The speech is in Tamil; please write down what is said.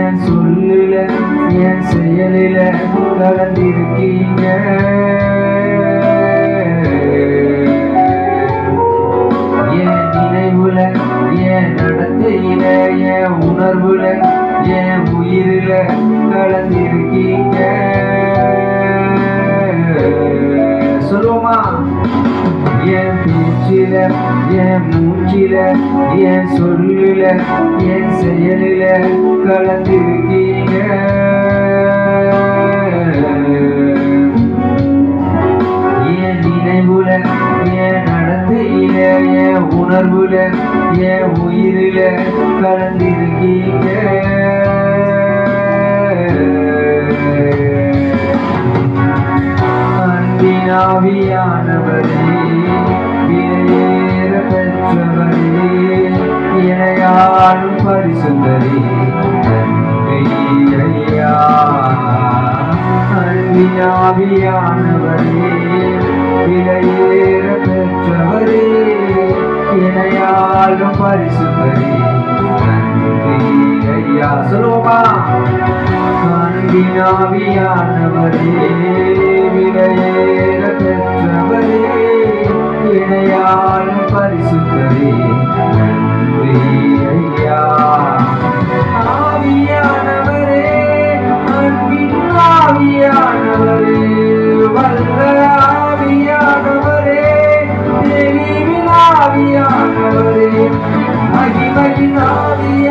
என் சொல்லில என் செயலில கலந்திருக்கீங்க என் நினைவுல என் நடத்தையில என் உணர்வுல என் உயிரில கலந்திருக்கீங்க. என் பேச்சில என் மூச்சில என் சொல்லுல என் செயலில கலந்திருக்கீங்க. என் நினைவுல என் நடத்தையில என் உணர்வுல என் உயிரில கலந்திருக்கீங்க. இணையாளும் பரிசுத்தரே நன்றி விலையேற பெற்றவரே இணையாளும் பரிசுத்தரே ஐயா சொல்லுவோமா அன்பினாவியானவரே விலையேற பெற்றவரே ஆண்டவரே நன்றி ஐயா ஆவியானவரே அன்பின் ஆவியானவரே வல்ல ஆவியானவரே தெளிவில் ஆவியானவரே மகிமையின் ஆவியா